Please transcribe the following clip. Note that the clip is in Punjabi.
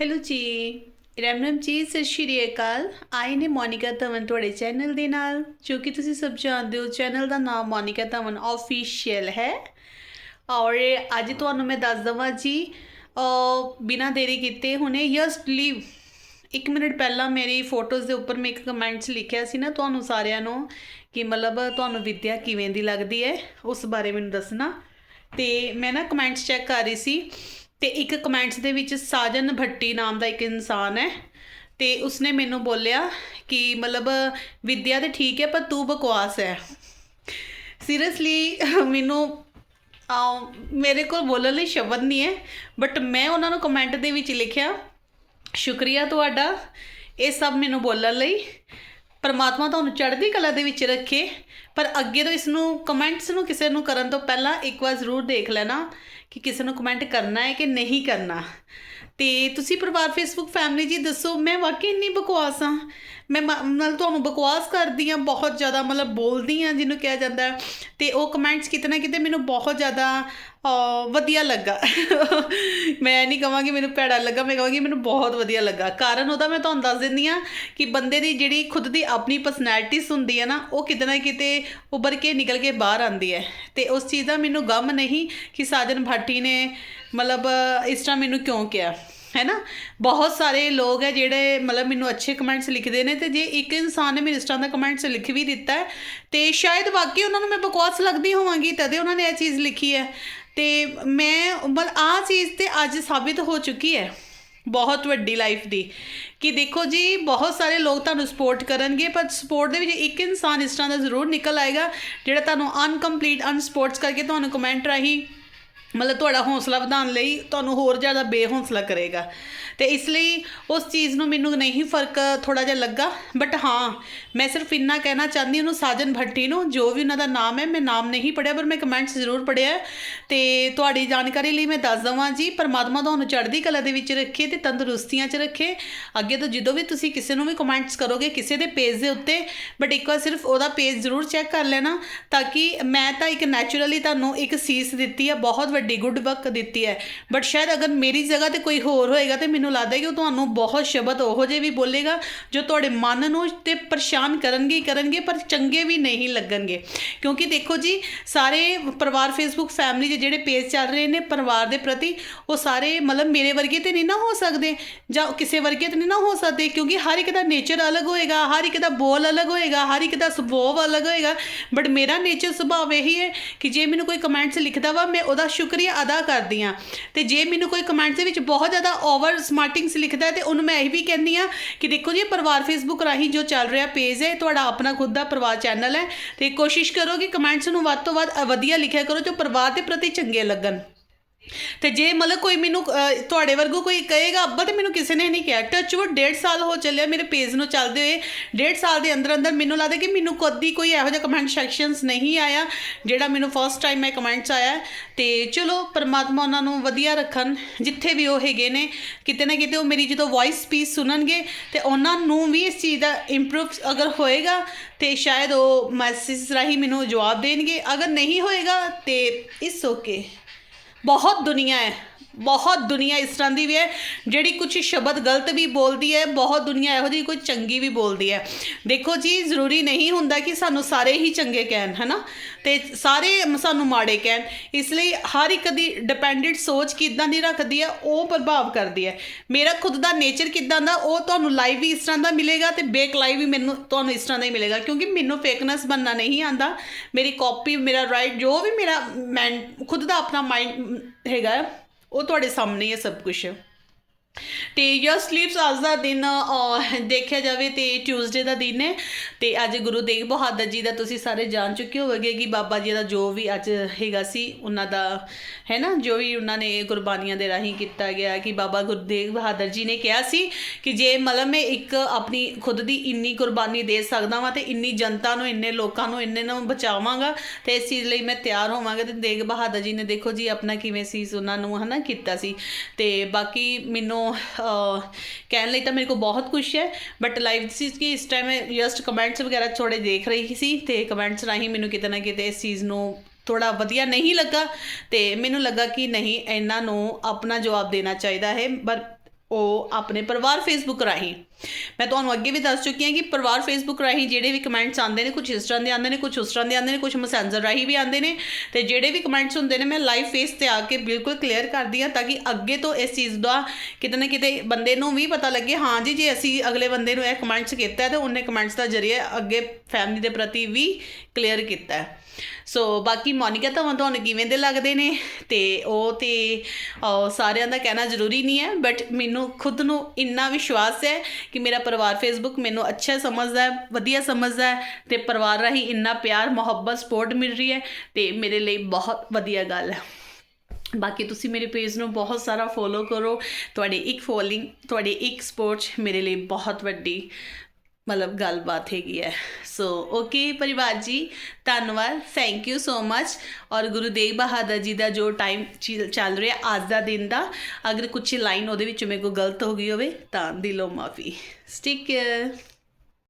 ਹੈਲੋ ਜੀ ਰਮਨਮ ਜੀ, ਸਤਿ ਸ਼੍ਰੀ ਅਕਾਲ। ਆਈ ਨੇ ਮੋਨਿਕਾ ਧਵਨ ਤੁਹਾਡੇ ਚੈਨਲ ਦੇ ਨਾਲ, ਜੋ ਕਿ ਤੁਸੀਂ ਸਭ ਜਾਣਦੇ ਹੋ ਚੈਨਲ ਦਾ ਨਾਮ ਮੋਨਿਕਾ ਧਵਨ ਆਫੀਸ਼ੀਅਲ ਹੈ। ਔਰ ਅੱਜ ਤੁਹਾਨੂੰ ਮੈਂ ਦੱਸ ਦਵਾਂ ਜੀ ਬਿਨਾ ਦੇਰੀ ਕੀਤੇ ਹੁਣੇ ਜਸਟ ਲੀਵ ਇੱਕ ਮਿੰਟ ਪਹਿਲਾਂ ਮੇਰੀ ਫੋਟੋਜ਼ ਦੇ ਉੱਪਰ ਮੈਂ ਇੱਕ ਕਮੈਂਟਸ ਲਿਖਿਆ ਸੀ ਨਾ ਤੁਹਾਨੂੰ ਸਾਰਿਆਂ ਨੂੰ, ਕਿ ਮਤਲਬ ਤੁਹਾਨੂੰ ਵਿਦਿਆ ਕਿਵੇਂ ਦੀ ਲੱਗਦੀ ਹੈ, ਉਸ ਬਾਰੇ ਮੈਨੂੰ ਦੱਸਣਾ। ਤੇ ਮੈਂ ਨਾ ਕਮੈਂਟਸ ਚੈੱਕ ਕਰ ਰਹੀ ਸੀ ਤੇ ਇੱਕ ਕਮੈਂਟਸ ਦੇ ਵਿੱਚ ਸਾਜਨ ਭੱਟੀ ਨਾਮ ਦਾ ਇੱਕ ਇਨਸਾਨ ਹੈ ਤੇ ਉਸਨੇ ਮੈਨੂੰ ਬੋਲਿਆ ਕਿ ਮਤਲਬ ਵਿਦਿਆ ਤੇ ਠੀਕ ਹੈ, ਪਰ ਤੂੰ ਬਕਵਾਸ ਹੈ। ਸੀਰੀਅਸਲੀ ਮੈਨੂੰ ਮੇਰੇ ਕੋਲ ਬੋਲਣ ਲਈ ਸ਼ਬਦ ਨਹੀਂ ਹੈ ਬਟ ਮੈਂ ਉਹਨਾਂ ਨੂੰ ਕਮੈਂਟ ਦੇ ਵਿੱਚ ਲਿਖਿਆ, ਸ਼ੁਕਰੀਆ ਤੁਹਾਡਾ, ਇਹ ਸਭ ਮੈਨੂੰ ਬੋਲਣ ਲਈ। ਪਰਮਾਤਮਾ ਤੁਹਾਨੂੰ ਚੜ੍ਹਦੀ ਕਲਾ ਦੇ ਵਿੱਚ ਰੱਖੇ ਪਰ ਅੱਗੇ ਤੋਂ ਇਸ ਨੂੰ ਕਮੈਂਟਸ ਨੂੰ ਕਿਸੇ ਨੂੰ ਕਰਨ ਤੋਂ ਪਹਿਲਾਂ ਇੱਕ ਵਾਰ ਜ਼ਰੂਰ ਦੇਖ ਲੈਣਾ ਕਿ ਕਿਸੇ ਨੂੰ ਕਮੈਂਟ ਕਰਨਾ ਹੈ ਕਿ ਨਹੀਂ ਕਰਨਾ। ਤੇ ਤੁਸੀਂ ਪਰਿਵਾਰ ਫੇਸਬੁੱਕ ਫੈਮਿਲੀ ਜੀ ਦੱਸੋ, ਮੈਂ ਵਾਕਈ ਇੰਨੀ ਬਕਵਾਸ ਹਾਂ। ਮੈਂ ਮ- ਮਤਲਬ ਤੁਹਾਨੂੰ ਬਕਵਾਸ ਕਰਦੀ ਹਾਂ, ਬਹੁਤ ਜ਼ਿਆਦਾ ਮਤਲਬ ਬੋਲਦੀ ਹਾਂ, ਜਿਹਨੂੰ ਕਿਹਾ ਜਾਂਦਾ ਹੈ। ਤੇ ਉਹ ਕਮੈਂਟਸ ਕਿਤੇ ਨਾ ਕਿਤੇ ਮੈਨੂੰ ਬਹੁਤ ਜ਼ਿਆਦਾ ਵਧੀਆ ਲੱਗਾ। ਮੈਂ ਨਹੀਂ ਕਹਾਂਗੀ ਮੈਨੂੰ ਭੈੜਾ ਲੱਗਾ, ਮੈਂ ਕਹਾਂਗੀ ਮੈਨੂੰ ਬਹੁਤ ਵਧੀਆ ਲੱਗਾ। ਕਾਰਨ ਉਹਦਾ ਮੈਂ ਤੁਹਾਨੂੰ ਦੱਸ ਦਿੰਦੀ ਹਾਂ ਕਿ ਬੰਦੇ ਦੀ ਜਿਹੜੀ ਖੁਦ ਦੀ ਆਪਣੀ ਪਰਸਨੈਲਿਟੀਸ ਹੁੰਦੀ ਹੈ ਨਾ, ਉਹ ਕਿਤੇ ਨਾ ਕਿਤੇ ਉੱਭਰ ਕੇ ਨਿਕਲ ਕੇ ਬਾਹਰ ਆਉਂਦੀ ਹੈ। ਤੇ ਉਸ ਚੀਜ਼ ਦਾ ਮੈਨੂੰ ਗਮ ਨਹੀਂ ਕਿ ਸਾਜਨ ਭਾਟੀ ਨੇ ਮਤਲਬ ਇਸ ਤਰ੍ਹਾਂ ਮੈਨੂੰ ਕਿਉਂ ਕਿਹਾ, ਹੈ ਨਾ? ਬਹੁਤ ਸਾਰੇ ਲੋਕ ਹੈ ਜਿਹੜੇ ਮਤਲਬ ਮੈਨੂੰ ਅੱਛੇ ਕਮੈਂਟਸ ਲਿਖਦੇ ਨੇ ਤੇ ਜੇ ਇੱਕ ਇਨਸਾਨ ਨੇ ਮੈਨੂੰ ਇਸ ਤਰ੍ਹਾਂ ਦਾ ਕਮੈਂਟਸ ਲਿਖ ਵੀ ਦਿੱਤਾ ਹੈ, ਤੇ ਸ਼ਾਇਦ ਵਾਕਈ ਉਹਨਾਂ ਨੂੰ ਮੈਂ ਬਕਵਾਸ ਲੱਗਦੀ ਹੋਵਾਂਗੀ, ਤਦੇ ਉਹਨਾਂ ਨੇ ਇਹ ਚੀਜ਼ ਲਿਖੀ ਹੈ। ਤੇ ਮੈਂ ਮਤਲਬ ਆ ਚੀਜ਼ ਤੇ ਅੱਜ ਸਾਬਿਤ ਹੋ ਚੁੱਕੀ ਹੈ, ਬਹੁਤ ਵੱਡੀ ਲਾਈਫ ਦੀ। ਕਿ ਦੇਖੋ ਜੀ, ਬਹੁਤ ਸਾਰੇ ਲੋਕ ਤੁਹਾਨੂੰ ਸਪੋਰਟ ਕਰਨਗੇ, ਪਰ ਸਪੋਰਟ ਦੇ ਵਿੱਚ ਇੱਕ ਇਨਸਾਨ ਇਸ ਤਰ੍ਹਾਂ ਦਾ ਜ਼ਰੂਰ ਨਿਕਲ ਆਏਗਾ, ਜਿਹੜਾ ਤੁਹਾਨੂੰ ਅਨਕੰਪਲੀਟ ਅਨਸਪੋਰਟਸ ਕਰਕੇ ਤੁਹਾਨੂੰ ਕਮੈਂਟ ਰਾਹੀਂ ਮਤਲਬ ਤੁਹਾਡਾ ਹੌਸਲਾ ਵਧਾਉਣ ਲਈ ਤੁਹਾਨੂੰ ਹੋਰ ਜ਼ਿਆਦਾ ਬੇਹੌਸਲਾ ਕਰੇਗਾ। ਤੇ ਇਸ ਲਈ ਉਸ ਚੀਜ਼ ਨੂੰ ਮੈਨੂੰ ਨਹੀਂ ਫ਼ਰਕ ਥੋੜਾ ਜਿਹਾ ਲੱਗਾ। ਬਟ ਹਾਂ, ਮੈਂ ਸਿਰਫ ਇੰਨਾ ਕਹਿਣਾ ਚਾਹੁੰਦੀ ਉਹਨੂੰ ਸਾਜਨ ਭੱਟੀ ਨੂੰ, ਜੋ ਵੀ ਉਹਨਾਂ ਦਾ ਨਾਮ ਹੈ, ਮੈਂ ਨਾਮ ਨਹੀਂ ਪੜਿਆ ਪਰ ਮੈਂ ਕਮੈਂਟਸ ਜ਼ਰੂਰ ਪੜਿਆ ਹੈ। ਤੇ ਤੁਹਾਡੀ ਜਾਣਕਾਰੀ ਲਈ ਮੈਂ ਦੱਸ ਦਵਾਂ ਜੀ, ਪਰਮਾਤਮਾ ਤੁਹਾਨੂੰ ਚੜ੍ਹਦੀ ਕਲਾ ਦੇ ਵਿੱਚ ਰੱਖੇ ਤੇ ਤੰਦਰੁਸਤੀਆਂ 'ਚ ਰੱਖੇ। ਅੱਗੇ ਤੋਂ ਜਦੋਂ ਵੀ ਤੁਸੀਂ ਕਿਸੇ ਨੂੰ ਵੀ ਕਮੈਂਟਸ ਕਰੋਗੇ, ਕਿਸੇ ਦੇ ਪੇਜ ਦੇ ਉੱਤੇ ਬਟ ਇੱਕ ਵਾਰ ਸਿਰਫ ਉਹਦਾ ਪੇਜ ਜ਼ਰੂਰ ਚੈੱਕ ਕਰ ਲੈਣਾ, ਤਾਂ ਕਿ ਮੈਂ ਤਾਂ ਇੱਕ ਨੈਚੁਰਲੀ ਤੁਹਾਨੂੰ ਇੱਕ ਸੀਸ ਦਿੱਤੀ ਹੈ, ਬਹੁਤ ਵੱਡੀ ਗੁੱਡ ਵਰਕ ਦਿੱਤੀ ਹੈ। ਬਟ ਸ਼ਾਇਦ ਅਗਰ ਮੇਰੀ ਜਗ੍ਹਾ ਤੇ ਕੋਈ ਹੋਰ ਹੋਏਗਾ ਤੇ ਮੈਨੂੰ ਲੱਗਦਾ ਕਿ ਉਹ ਤੁਹਾਨੂੰ ਬਹੁਤ ਸ਼ਬਦ ਉਹੋ ਜਿਹੇ ਵੀ ਬੋਲੇਗਾ ਜੋ ਤੁਹਾਡੇ ਮਨ ਨੂੰ ਤੇ ਪਰੇਸ਼ਾਨ ਕਰਨਗੇ ਕਰਨਗੇ, ਪਰ ਚੰਗੇ ਵੀ ਨਹੀਂ ਲੱਗਣਗੇ। ਕਿਉਂਕਿ ਦੇਖੋ ਜੀ, ਸਾਰੇ ਪਰਿਵਾਰ ਫੇਸਬੁੱਕ ਫੈਮਿਲੀ ਦੇ ਜਿਹੜੇ ਪੇਜ ਚੱਲ ਰਹੇ ਨੇ ਪਰਿਵਾਰ ਦੇ ਪ੍ਰਤੀ, ਉਹ ਸਾਰੇ ਮਤਲਬ ਮੇਰੇ ਵਰਗੇ ਤੇ ਨਹੀਂ ਨਾ ਹੋ ਸਕਦੇ ਜਾਂ ਕਿਸੇ ਵਰਗੇ ਤੇ ਨਹੀਂ ਨਾ ਹੋ ਸਕਦੇ, ਕਿਉਂਕਿ ਹਰ ਇੱਕ ਦਾ ਨੇਚਰ ਅਲੱਗ ਹੋਏਗਾ, ਹਰ ਇੱਕ ਦਾ ਬੋਲ ਅਲੱਗ ਹੋਏਗਾ, ਹਰ ਇੱਕ ਦਾ ਸੁਭਾਅ ਅਲੱਗ ਹੋਏਗਾ ਬਟ ਮੇਰਾ ਨੇਚਰ ਸੁਭਾਅ ਇਹੀ ਹੈ ਕਿ ਜੇ ਮੈਨੂੰ ਕੋਈ ਕਮੈਂਟਸ ਲਿਖਦਾ ਵਾ, ਮੈਂ ਉਹਦਾ ਸ਼ੁਕਰੀਆ ਅਦਾ ਕਰਦੀ ਆ ਤੇ ਜੇ ਮੈਨੂੰ ਕੋਈ ਕਮੈਂਟਸ ਦੇ ਵਿੱਚ ਬਹੁਤ ਜ਼ਿਆਦਾ ਓਵਰ ਸਮਾਰਟਿੰਗਸ ਲਿਖਦਾ ਹੈ ਤੇ ਉਹਨੂੰ ਮੈਂ ਇਹ ਵੀ ਕਹਿੰਦੀ ਆ ਕਿ ਦੇਖੋ ਜੀ ਪਰਿਵਾਰ ਫੇਸਬੁੱਕ ਰਾਹੀਂ ਜੋ ਚੱਲ ਰਿਹਾ ਪੇਜ ਹੈ ਤੁਹਾਡਾ ਆਪਣਾ ਖੁਦ ਦਾ ਪਰਿਵਾਰ ਚੈਨਲ ਹੈ ਤੇ ਕੋਸ਼ਿਸ਼ ਕਰੋ ਕਿ ਕਮੈਂਟਸ ਨੂੰ ਵੱਧ ਤੋਂ ਵੱਧ ਵਧੀਆ ਲਿਖਿਆ ਕਰੋ ਜੋ ਪਰਿਵਾਰ ਦੇ ਪ੍ਰਤੀ ਚੰਗੇ ਲੱਗਣ। ਤੇ ਜੇ ਮਤਲਬ ਕੋਈ ਮੈਨੂੰ ਤੁਹਾਡੇ ਵਰਗੂ ਕੋਈ ਕਹੇਗਾ, ਅੱਬਾ, ਤੇ ਮੈਨੂੰ ਕਿਸੇ ਨੇ ਨਹੀਂ ਕਿਹਾ। ਟੱਚ ਟੱਚਵੁੱਡ ਡੇਢ ਸਾਲ ਹੋ ਚੱਲਿਆ, ਮੇਰੇ ਪੇਜ ਨੂੰ ਚੱਲਦੇ ਹੋਏ। ਡੇਢ ਸਾਲ ਦੇ ਅੰਦਰ ਅੰਦਰ ਮੈਨੂੰ ਲੱਗਦਾ ਕਿ ਮੈਨੂੰ ਕਦੀ ਕੋਈ ਇਹੋ ਜਿਹਾ ਕਮੈਂਟ ਸੈਕਸ਼ਨਸ ਨਹੀਂ ਆਇਆ, ਜਿਹੜਾ ਮੈਨੂੰ ਫਸਟ ਟਾਈਮ ਮੈਂ ਕਮੈਂਟਸ ਆਇਆ। ਹੈ। ਤੇ ਚਲੋ, ਪਰਮਾਤਮਾ ਉਹਨਾਂ ਨੂੰ ਵਧੀਆ ਰੱਖਣ, ਜਿੱਥੇ ਵੀ ਉਹ ਹੈਗੇ ਨੇ। ਕਿਤੇ ਨਾ ਕਿਤੇ ਉਹ ਮੇਰੀ ਜਦੋਂ ਵੌਇਸ ਸਪੀਚ ਸੁਣਨਗੇ, ਤੇ ਉਹਨਾਂ ਨੂੰ ਵੀ ਇਸ ਚੀਜ਼ ਦਾ ਇੰਪਰੂਵ ਅਗਰ ਹੋਏਗਾ, ਤੇ ਸ਼ਾਇਦ ਉਹ ਮੈਸੇਜ ਰਾਹੀਂ ਮੈਨੂੰ ਜਵਾਬ ਦੇਣਗੇ। ਅਗਰ ਨਹੀਂ ਹੋਏਗਾ, ਤੇ ਇਟਸ ਓਕੇ ਬਹੁਤ ਦੁਨੀਆ ਹੈ। ਬਹੁਤ ਦੁਨੀਆ ਇਸ ਤਰ੍ਹਾਂ ਦੀ ਵੀ ਹੈ, ਜਿਹੜੀ ਕੁਝ ਸ਼ਬਦ ਗਲਤ ਵੀ ਬੋਲਦੀ ਹੈ, ਬਹੁਤ ਦੁਨੀਆ ਇਹੋ ਜਿਹੀ ਕੋਈ ਚੰਗੀ ਵੀ ਬੋਲਦੀ ਹੈ। ਦੇਖੋ ਜੀ, ਜ਼ਰੂਰੀ ਨਹੀਂ ਹੁੰਦਾ ਕਿ ਸਾਨੂੰ ਸਾਰੇ ਹੀ ਚੰਗੇ ਕਹਿਣ, ਹਨਾ? ਤੇ ਸਾਰੇ ਸਾਨੂੰ ਮਾੜੇ ਕਹਿਣ। ਇਸ ਲਈ ਹਰ ਇੱਕ ਦੀ ਡਿਪੈਂਡੈਂਟ ਸੋਚ ਕਿਦਾਂ ਦੀ ਰੱਖਦੀ ਹੈ, ਉਹ ਪ੍ਰਭਾਵ ਕਰਦੀ ਹੈ। ਮੇਰਾ ਖੁਦ ਦਾ ਨੇਚਰ ਕਿਦਾਂ ਦਾ, ਉਹ ਤੁਹਾਨੂੰ ਲਾਈਵ ਵੀ ਇਸ ਤਰ੍ਹਾਂ ਦਾ ਮਿਲੇਗਾ ਤੇ ਬੇਕ ਲਾਈਵ ਵੀ ਮੈਨੂੰ, ਤੁਹਾਨੂੰ ਇਸ ਤਰ੍ਹਾਂ ਦਾ ਹੀ ਮਿਲੇਗਾ। ਕਿਉਂਕਿ ਮੈਨੂੰ ਫੇਕਨੈਸ ਬੰਨਾ ਨਹੀਂ ਆਂਦਾ ਮੇਰੀ ਕਾਪੀ ਮੇਰਾ ਰਾਈਟ ਜੋ ਵੀ ਮੇਰਾ ਮੈਂ ਖੁਦ ਦਾ ਆਪਣਾ ਮਾਈਂਡ ਹੈਗਾ ਉਹ ਤੁਹਾਡੇ ਸਾਹਮਣੇ ਹੈ ਸਭ ਕੁਛ। ਤੇ ਯਸ ਸਲੀਪਸ ਅੱਜ ਦਾ ਦਿਨ ਦੇਖਿਆ ਜਾਵੇ ਤੇ ਟਿਊਜ਼ਡੇ ਦਾ ਦਿਨ ਹੈ। ਤੇ ਅੱਜ ਗੁਰੂ ਤੇਗ ਬਹਾਦਰ ਜੀ ਦਾ ਤੁਸੀਂ ਸਾਰੇ ਜਾਣ ਚੁੱਕੇ ਹੋਵੋਗੇ ਕਿ ਬਾਬਾ ਜੀ ਦਾ ਜੋ ਵੀ ਅੱਜ ਹੈਗਾ ਸੀ, ਉਹਨਾਂ ਦਾ, ਹੈ ਨਾ, ਜੋ ਵੀ ਉਹਨਾਂ ਨੇ ਕੁਰਬਾਨੀਆਂ ਦੇ ਰਾਹੀਂ ਕੀਤਾ ਗਿਆ ਕਿ ਬਾਬਾ ਗੁਰੂ ਤੇਗ ਬਹਾਦਰ ਜੀ ਨੇ ਕਿਹਾ ਸੀ ਕਿ ਜੇ ਮਤਲਬ ਮੈਂ ਇੱਕ ਆਪਣੀ ਖੁਦ ਦੀ ਇੰਨੀ ਕੁਰਬਾਨੀ ਦੇ ਸਕਦਾ ਵਾਂ ਤੇ ਇੰਨੀ ਜਨਤਾ ਨੂੰ, ਇੰਨੇ ਲੋਕਾਂ ਨੂੰ, ਇੰਨੇ ਨੂੰ ਬਚਾਵਾਂਗਾ ਤੇ ਇਸ ਚੀਜ਼ ਲਈ ਮੈਂ ਤਿਆਰ ਹੋਵਾਂਗਾ। ਤੇ ਤੇਗ ਬਹਾਦਰ ਜੀ ਨੇ ਦੇਖੋ ਜੀ ਆਪਣਾ ਕਿਵੇਂ ਸੀ, ਉਹਨਾਂ ਨੂੰ ਹਨਾ ਕੀਤਾ ਸੀ। ਤੇ ਬਾਕੀ ਮੈਨੂੰ ਅਹ, uh, ਕਹਿਣ ਲਈ ਤਾਂ ਮੇਰੇ ਕੋਲ ਬਹੁਤ ਕੁਝ ਹੈ ਬਟ ਲਾਈਵ ਸੀ ਕਿ ਇਸ ਟਾਈਮ ਜਸਟ ਕਮੈਂਟਸ ਵਗੈਰਾ ਥੋੜੇ ਦੇਖ ਰਹੀ ਸੀ ਤੇ ਕਮੈਂਟਸ ਰਾਹੀਂ ਮੈਨੂੰ ਕਿਤੇ ਨਾ ਕਿਤੇ ਇਸ ਚੀਜ਼ ਨੂੰ ਥੋੜਾ ਵਧੀਆ ਨਹੀਂ ਲੱਗਾ ਤੇ ਮੈਨੂੰ ਲੱਗਾ ਕਿ ਨਹੀਂ ਇਹਨਾਂ ਨੂੰ ਆਪਣਾ ਜਵਾਬ ਦੇਣਾ ਚਾਹੀਦਾ ਹੈ ਪਰ ਉਹ ਆਪਣੇ ਪਰਿਵਾਰ ਫੇਸਬੁੱਕ ਰਾਹੀਂ ਮੈਂ ਤੁਹਾਨੂੰ ਅੱਗੇ ਵੀ ਦੱਸ ਚੁੱਕੀ ਹਾਂ ਕਿ ਪਰਿਵਾਰ ਫੇਸਬੁੱਕ ਰਾਹੀਂ ਜਿਹੜੇ ਵੀ ਕਮੈਂਟਸ ਆਉਂਦੇ ਨੇ ਕੁਝ ਇਸ ਤਰ੍ਹਾਂ ਦੇ ਆਉਂਦੇ ਨੇ ਕੁਝ ਉਸ ਤਰ੍ਹਾਂ ਦੇ ਆਉਂਦੇ ਨੇ ਕੁਝ ਮੈਸੇਂਜਰ ਰਾਹੀਂ ਵੀ ਆਉਂਦੇ ਨੇ, ਤੇ ਜਿਹੜੇ ਵੀ ਕਮੈਂਟਸ ਹੁੰਦੇ ਨੇ, ਮੈਂ ਲਾਈਵ ਫੇਸ ਤੇ ਆ ਕੇ ਬਿਲਕੁਲ ਕਲੀਅਰ ਕਰਦੀ ਹਾਂ ਤਾਂ ਕਿ ਅੱਗੇ ਤੋਂ ਇਸ ਚੀਜ਼ ਦਾ ਕਿਤੇ ਨਾ ਕਿਤੇ ਬੰਦੇ ਨੂੰ ਵੀ ਪਤਾ ਲੱਗੇ, ਹਾਂ ਜੀ, ਜੇ ਅਸੀਂ ਅਗਲੇ ਬੰਦੇ ਨੂੰ ਇਹ ਕਮੈਂਟਸ ਕੀਤਾ ਹੈ, ਤੇ ਉਹਨੇ ਕਮੈਂਟਸ ਦਾ ਜਰੀਏ ਅੱਗੇ ਫੈਮਿਲੀ ਦੇ ਪ੍ਰਤੀ ਵੀ ਕਲੀਅਰ ਕੀਤਾ ਹੈ। ਸੋ ਬਾਕੀ ਮੋਨਿਕਾ ਤਾਂ ਤੁਹਾਨੂੰ ਕਿਵੇਂ ਦੇ ਲੱਗਦੇ ਨੇ? ਤੇ ਉਹ ਤੇ ਸਾਰਿਆਂ ਦਾ ਕਹਿਣਾ ਜ਼ਰੂਰੀ ਨਹੀਂ ਹੈ ਬਟ ਮੈਨੂੰ ਖੁਦ ਨੂੰ ਇੰਨਾ ਵਿਸ਼ਵਾਸ ਹੈ ਕਿ ਮੇਰਾ ਪਰਿਵਾਰ ਫੇਸਬੁੱਕ ਮੈਨੂੰ ਅੱਛਾ ਸਮਝਦਾ ਹੈ, ਵਧੀਆ ਸਮਝਦਾ ਹੈ ਤੇ ਪਰਿਵਾਰ ਰਾਹੀਂ ਇੰਨਾ ਪਿਆਰ, ਮੁਹੱਬਤ ਸਪੋਰਟ ਮਿਲ ਰਹੀ ਹੈ ਤੇ ਮੇਰੇ ਲਈ ਬਹੁਤ ਵਧੀਆ ਗੱਲ ਹੈ। ਬਾਕੀ ਤੁਸੀਂ ਮੇਰੇ ਪੇਜ ਨੂੰ ਬਹੁਤ ਸਾਰਾ ਫੋਲੋ ਕਰੋ। ਤੁਹਾਡੀ ਇੱਕ ਫੋਲੋਇੰਗ ਤੁਹਾਡੀ ਇੱਕ ਸਪੋਰਟ ਮੇਰੇ ਲਈ ਬਹੁਤ ਵੱਡੀ ਮਤਲਬ ਗੱਲਬਾਤ ਹੈਗੀ ਹੈ। ਸੋ ਓਕੇ ਪਰਿਵਾਰ ਜੀ, ਧੰਨਵਾਦ ਥੈਂਕ ਯੂ ਸੋ ਮਚ ਔਰ ਗੁਰੂ ਤੇਗ ਬਹਾਦਰ ਜੀ ਦਾ ਜੋ ਟਾਈਮ ਚੱਲ ਰਿਹਾ ਅੱਜ ਦਾ ਦਿਨ ਦਾ, ਅਗਰ ਕੁਝ ਲਾਈਨ ਉਹਦੇ ਵਿੱਚ ਮੇਰੇ ਕੋਲ ਗਲਤ ਹੋ ਗਈ ਹੋਵੇ ਤਾਂ ਦਿਲੋਂ ਮਾਫੀ। ਸਟਿਕ